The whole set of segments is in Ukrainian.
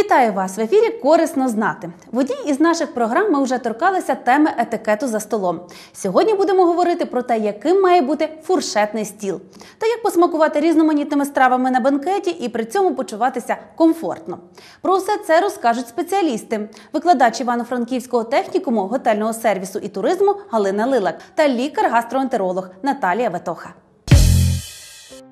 Вітаю вас в ефірі Корисно знати. В одній із наших програм ми вже торкалися теми етикету за столом. Сьогодні будемо говорити про те, яким має бути фуршетний стіл, та як посмакувати різноманітними стравами на бенкеті і при цьому почуватися комфортно. Про все це розкажуть спеціалісти: викладач Івано-Франківського технікуму готельного сервісу і туризму Галина Лилак та лікар-гастроентеролог Наталія Ветоха.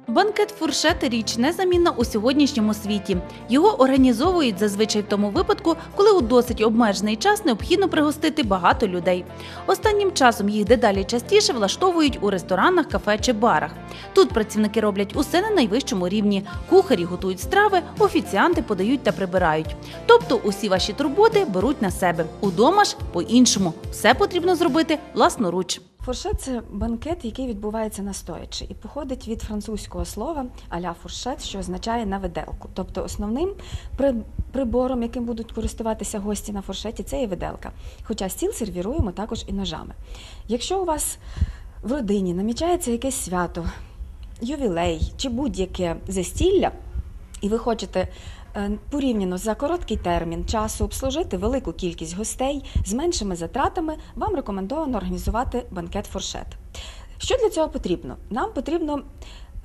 Банкет фуршет річ незамінна у сьогоднішньому світі. Його організовують зазвичай в тому випадку, коли у досить обмежений час необхідно пригостити багато людей. Останнім часом їх дедалі частіше влаштовують у ресторанах, кафе чи барах. Тут працівники роблять усе на найвищому рівні. Кухарі готують страви, офіціанти подають та прибирають. Тобто усі ваші турботи беруть на себе. Удома ж по-іншому. Все потрібно зробити власноруч. Фуршет це банкет, який відбувається настоячи, і походить від французького слова аля фуршет, що означає на виделку. Тобто основним прибором, яким будуть користуватися гості на фуршеті, це є виделка. Хоча стіл сервіруємо також і ножами. Якщо у вас в родині намічається якесь свято, ювілей чи будь-яке застілля, і ви хочете порівняно за короткий термін часу обслужити велику кількість гостей з меншими затратами, вам рекомендовано організувати банкет фуршет. Що для цього потрібно? Нам потрібно.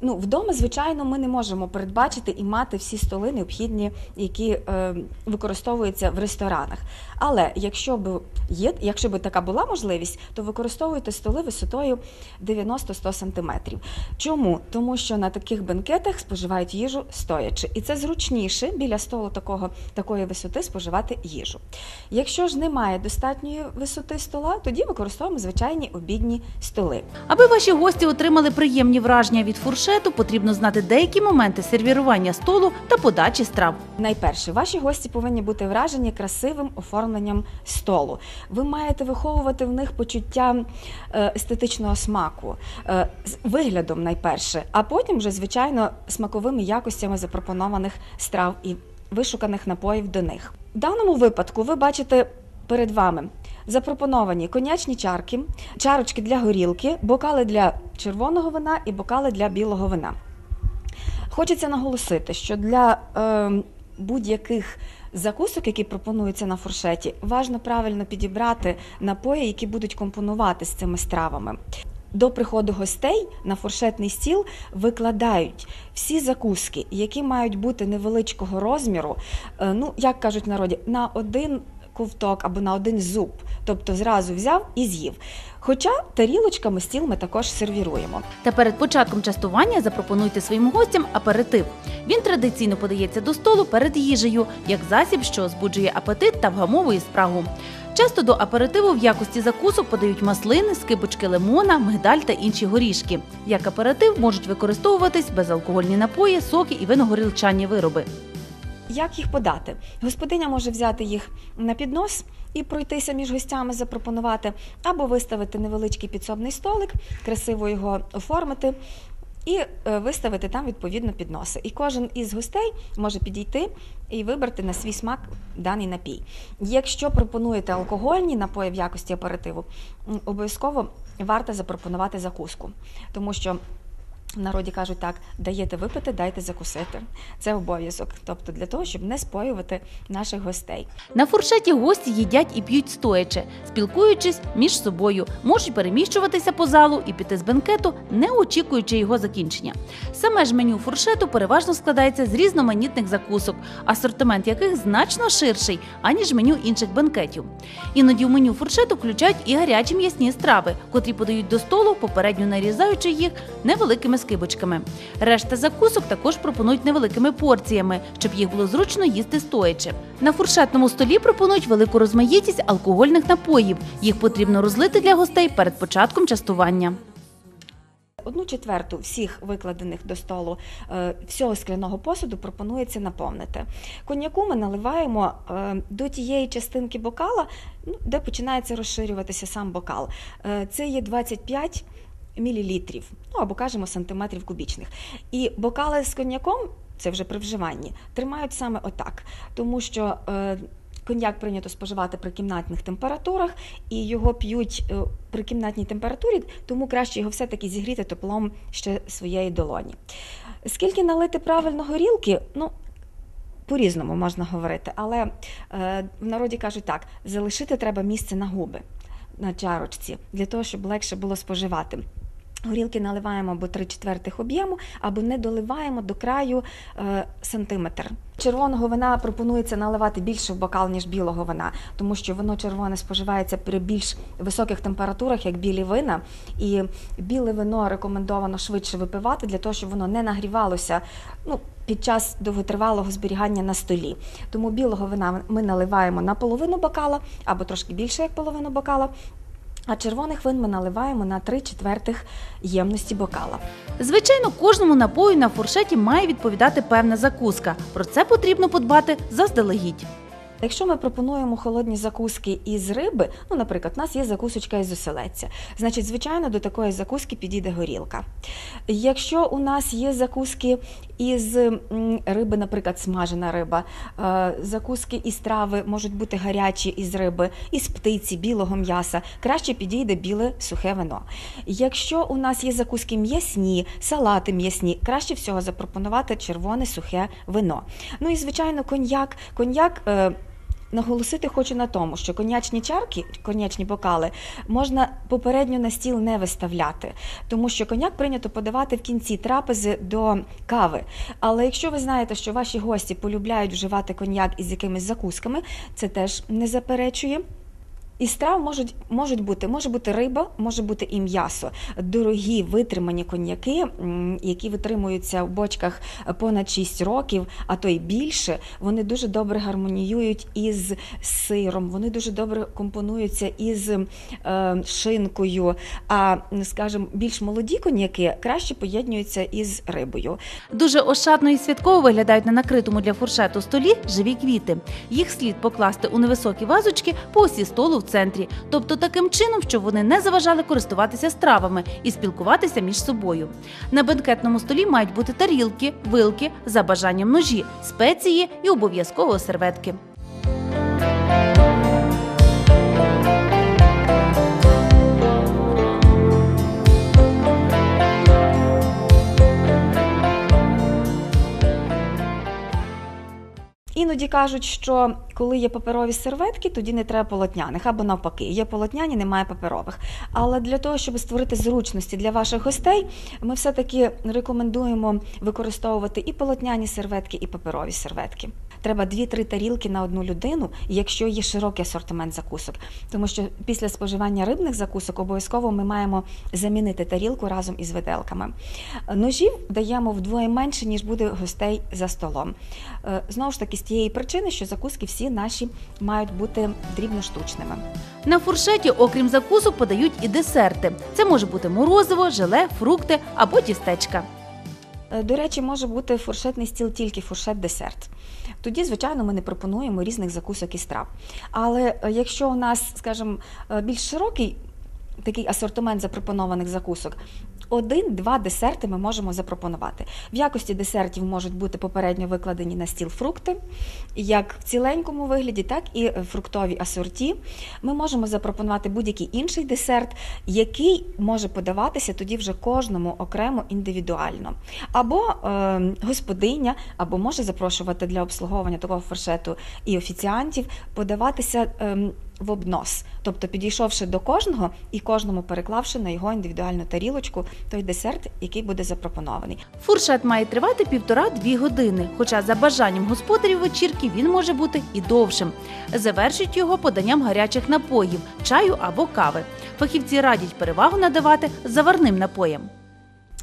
Ну, вдома, звичайно, ми не можемо передбачити і мати всі столи необхідні, які е, використовуються в ресторанах. Але якщо б є, якщо б така була можливість, то використовуйте столи висотою 90-100 см. Чому? Тому що на таких бенкетах споживають їжу стоячи, і це зручніше біля столу такого, такої висоти споживати їжу. Якщо ж немає достатньої висоти стола, тоді використовуємо звичайні обідні столи. Аби ваші гості отримали приємні враження від фуршету, потрібно знати деякі моменти сервірування столу та подачі страв. Найперше, ваші гості повинні бути вражені красивим оформленням столу. Ви маєте виховувати в них почуття е, естетичного смаку, е, виглядом найперше, а потім вже, звичайно, смаковими якостями запропонованих страв і вишуканих напоїв до них. В даному випадку ви бачите перед вами запропоновані конячні чарки, чарочки для горілки, бокали для червоного вина і бокали для білого вина. Хочеться наголосити, що для е, будь-яких закусок, які пропонуються на фуршеті, важно правильно підібрати напої, які будуть компонувати з цими стравами. До приходу гостей на фуршетний стіл викладають всі закуски, які мають бути невеличкого розміру, е, ну як кажуть народі, на один ковток або на один зуб, тобто зразу взяв і з'їв. Хоча тарілочками стіл ми також сервіруємо. Та перед початком частування запропонуйте своїм гостям аперитив. Він традиційно подається до столу перед їжею, як засіб, що збуджує апетит та вгамовує спрагу. Часто до аперитиву в якості закусок подають маслини, скибочки лимона, мигдаль та інші горішки. Як аперитив можуть використовуватись безалкогольні напої, соки і виногорілчані вироби. Як їх подати? Господиня може взяти їх на піднос і пройтися між гостями, запропонувати, або виставити невеличкий підсобний столик, красиво його оформити. І е, виставити там відповідно підноси. І кожен із гостей може підійти і вибрати на свій смак даний напій. Якщо пропонуєте алкогольні напої в якості аперитиву, обов'язково варто запропонувати закуску, тому що в народі кажуть так: даєте випити, дайте закусити. Це обов'язок, тобто для того, щоб не споювати наших гостей. На фуршеті гості їдять і п'ють стоячи, спілкуючись між собою, можуть переміщуватися по залу і піти з бенкету, не очікуючи його закінчення. Саме ж меню фуршету переважно складається з різноманітних закусок, асортимент яких значно ширший, аніж меню інших бенкетів. Іноді в меню фуршету включають і гарячі м'ясні страви, котрі подають до столу, попередньо нарізаючи їх невеликими скибочками. Решта закусок також пропонують невеликими порціями, щоб їх було зручно їсти стоячи. На фуршетному столі пропонують велику розмаїтість алкогольних напоїв. Їх потрібно розлити для гостей перед початком частування. Одну четверту всіх викладених до столу е, всього скляного посуду пропонується наповнити. Коньяку ми наливаємо е, до тієї частинки бокала, ну, де починається розширюватися сам бокал. Е, Це є 25 мілілітрів, ну або кажемо сантиметрів кубічних. І бокали з коньяком, це вже при вживанні, тримають саме отак, тому що. е, Коньяк прийнято споживати при кімнатних температурах, і його п'ють е, при кімнатній температурі, тому краще його все-таки зігріти теплом ще своєї долоні. Скільки налити правильно горілки? Ну, по-різному можна говорити, але е, в народі кажуть так: залишити треба місце на губи на чарочці, для того, щоб легше було споживати. Горілки наливаємо або 3 четвертих об'єму, або не доливаємо до краю е, сантиметр. Червоного вина пропонується наливати більше в бокал, ніж білого вина, тому що вино червоне споживається при більш високих температурах, як білі вина. І біле вино рекомендовано швидше випивати для того, щоб воно не нагрівалося ну, під час довготривалого зберігання на столі. Тому білого вина ми наливаємо на половину бокала або трошки більше, як половину бокала. А червоних вин ми наливаємо на 3 четвертих ємності бокала. Звичайно, кожному напою на фуршеті має відповідати певна закуска. Про це потрібно подбати заздалегідь. Якщо ми пропонуємо холодні закуски із риби, ну, наприклад, у нас є закусочка із оселедця, значить, звичайно, до такої закуски підійде горілка. Якщо у нас є закуски із риби, наприклад, смажена риба, е, закуски із трави можуть бути гарячі із риби, із птиці, білого м'яса, краще підійде біле сухе вино. Якщо у нас є закуски м'ясні, салати м'ясні, краще всього запропонувати червоне сухе вино. Ну і звичайно, коньяк. Коньяк. Наголосити хочу на тому, що конячні чарки, конячні бокали можна попередньо на стіл не виставляти, тому що коньяк прийнято подавати в кінці трапези до кави. Але якщо ви знаєте, що ваші гості полюбляють вживати коньяк із якимись закусками, це теж не заперечує. Із страв можуть, можуть бути, може бути риба, може бути і м'ясо. Дорогі витримані коньяки, які витримуються в бочках понад 6 років, а то й більше, вони дуже добре гармоніюють із сиром, вони дуже добре компонуються із е, шинкою. А, скажімо, більш молоді коньяки краще поєднуються із рибою. Дуже ошатно і святково виглядають на накритому для фуршету столі живі квіти. Їх слід покласти у невисокі вазочки по осі столу в центрі, тобто таким чином, щоб вони не заважали користуватися стравами і спілкуватися між собою. На бенкетному столі мають бути тарілки, вилки, за бажанням ножі, спеції і обов'язково серветки. Іноді кажуть, що коли є паперові серветки, тоді не треба полотняних, або навпаки, є полотняні, немає паперових. Але для того, щоб створити зручності для ваших гостей, ми все-таки рекомендуємо використовувати і полотняні серветки, і паперові серветки. Треба 2-3 тарілки на одну людину, якщо є широкий асортимент закусок. Тому що після споживання рибних закусок обов'язково ми маємо замінити тарілку разом із виделками. Ножів даємо вдвоє менше, ніж буде гостей за столом. Е, Знову ж таки, тієї причини, що закуски всі наші мають бути дрібноштучними. На фуршеті, окрім закусок, подають і десерти. Це може бути морозиво, желе, фрукти або тістечка. Е, До речі, може бути фуршетний стіл тільки фуршет-десерт. Тоді, звичайно, ми не пропонуємо різних закусок і страв. Але е, якщо у нас, скажімо, е, більш широкий такий асортимент запропонованих закусок, один-два десерти ми можемо запропонувати. В якості десертів можуть бути попередньо викладені на стіл фрукти, як в ціленькому вигляді, так і е, фруктові асорті. Ми можемо запропонувати будь-який інший десерт, який може подаватися тоді вже кожному окремо індивідуально. Або е, господиня, або може запрошувати для обслуговування такого фуршету і офіціантів, подаватися. ем, в обнос, тобто підійшовши до кожного і кожному переклавши на його індивідуальну тарілочку той десерт, який буде запропонований. Фуршет має тривати півтора-дві години, хоча за бажанням господарів вечірки він може бути і довшим. Завершують його поданням гарячих напоїв, чаю або кави. Фахівці радять перевагу надавати заварним напоям.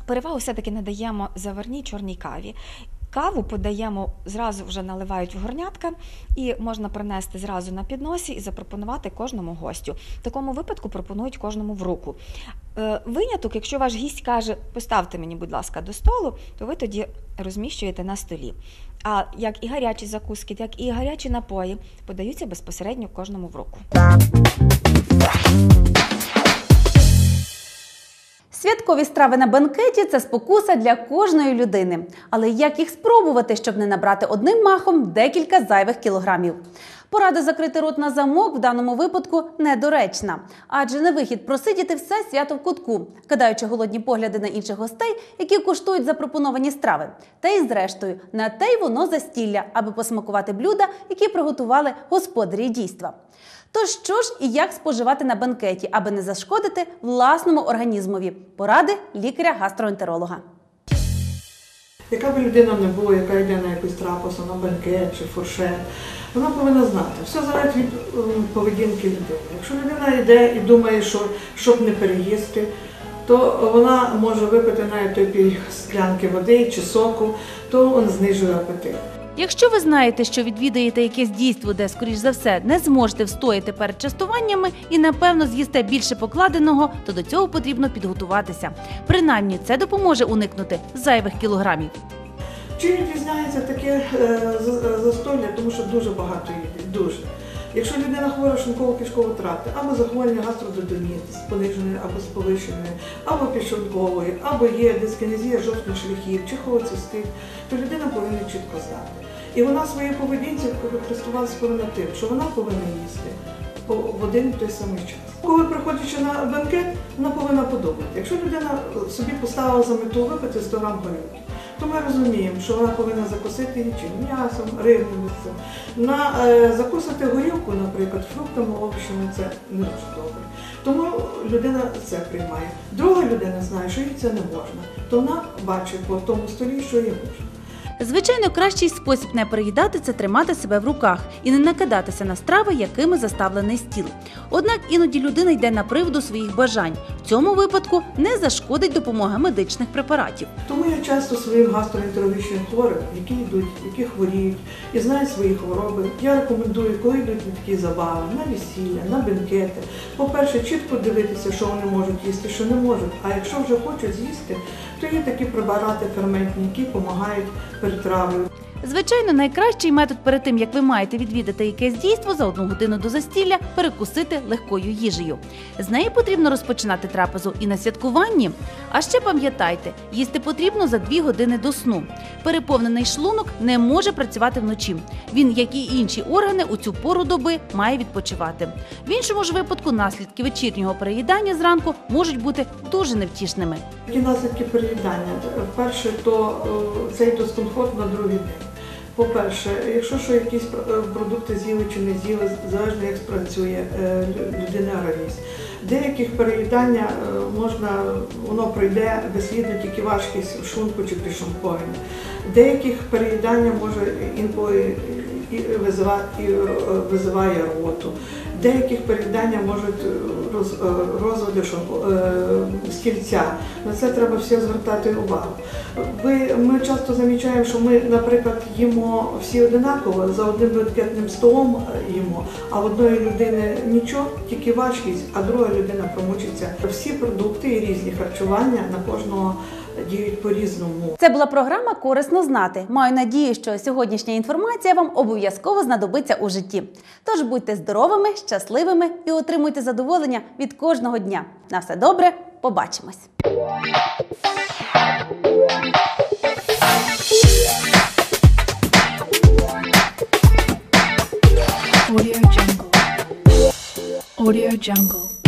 Перевагу все-таки надаємо заварній чорній каві. Каву подаємо зразу вже наливають в горнятка, і можна принести зразу на підносі і запропонувати кожному гостю. В такому випадку пропонують кожному в руку. Е, Виняток, якщо ваш гість каже, поставте мені, будь ласка, до столу, то ви тоді розміщуєте на столі. А як і гарячі закуски, так і гарячі напої подаються безпосередньо кожному в руку. Святкові страви на банкеті це спокуса для кожної людини. Але як їх спробувати, щоб не набрати одним махом декілька зайвих кілограмів? Порада закрити рот на замок в даному випадку недоречна, адже не вихід просидіти все свято в кутку, кидаючи голодні погляди на інших гостей, які куштують запропоновані страви. Та й зрештою на те й воно застілля, аби посмакувати блюда, які приготували господарі дійства. То що ж і як споживати на банкеті, аби не зашкодити власному організмові? Поради лікаря-гастроентеролога. Яка б людина не була, яка йде на якусь трапезу, на банкет чи фуршет, вона повинна знати. Все залежить від поведінки людини. Якщо людина йде і думає, що щоб не переїсти, то вона може випити навіть той склянки води чи соку, то він знижує апетит. Якщо ви знаєте, що відвідаєте якесь дійство, де, скоріш за все, не зможете встояти перед частуваннями і напевно з'їсте більше покладеного, то до цього потрібно підготуватися. Принаймні, це допоможе уникнути зайвих кілограмів. Чим відрізняється таке е, за- застолля, тому що дуже багато їде, дуже. Якщо людина хвора шлунково-кишкової тракти, або захворювання гастрододоніту з пониженою або з повищеною, або підшлунковою, або є дискінезія жовтних шляхів чи холецистит, то людина повинна чітко знати. І вона своєю поведінці користувалася повинна тим, що вона повинна їсти в один і той самий час. Коли приходячи на банкет, вона повинна подобати. Якщо людина собі поставила за мету випити 100 грам горілки, то ми розуміємо, що вона повинна закусити нічим м'ясом, м'ясом. На е, закусити горілку, наприклад, фруктами, овочами це не дуже добре. Тому людина це приймає. Друга людина знає, що їй це не можна, то вона бачить по тому столі, що їй можна. Звичайно, кращий спосіб не переїдати це тримати себе в руках і не накидатися на страви, якими заставлений стіл. Однак іноді людина йде на приводу своїх бажань. В цьому випадку не зашкодить допомога медичних препаратів. Тому я часто своїм гастроентерологічним хворим, які йдуть, які хворіють і знають свої хвороби, я рекомендую, коли йдуть на такі забави, на весілля, на бенкети. По-перше, чітко дивитися, що вони можуть їсти, що не можуть. А якщо вже хочуть з'їсти, то є такі препарати ферментні, які допомагають травлею. Звичайно, найкращий метод перед тим, як ви маєте відвідати якесь дійство за одну годину до застілля, перекусити легкою їжею. З неї потрібно розпочинати трапезу і на святкуванні. А ще пам'ятайте, їсти потрібно за дві години до сну. Переповнений шлунок не може працювати вночі. Він, як і інші органи, у цю пору доби має відпочивати. В іншому ж випадку наслідки вечірнього переїдання зранку можуть бути дуже невтішними. Які наслідки переїдання? Перше, то е, цей дискомфорт на другий день. По-перше, якщо що якісь е, продукти з'їли чи не з'їли, залежно як спрацює е, людина організм. Деяких переїдання е, можна, воно пройде безслідно тільки важкість в шлунку чи підшлункові. Деяких переїдання може інколи і визиває рвоту. Деяких переїдання можуть е, роз, е, розлади шлунку- е, стільця. На це треба все звертати увагу. Ви, ми часто замічаємо, що ми, наприклад, їмо всі одинаково, за одним банкетним столом їмо, а в одної людини нічого, тільки важкість, а друга людина промучиться. Всі продукти і різні харчування на кожного діють по-різному. Це була програма Корисно знати. Маю надію, що сьогоднішня інформація вам обов'язково знадобиться у житті. Тож будьте здоровими, щасливими і отримуйте задоволення від кожного дня. На все добре, побачимось! Audio Jungle. Audio Jungle.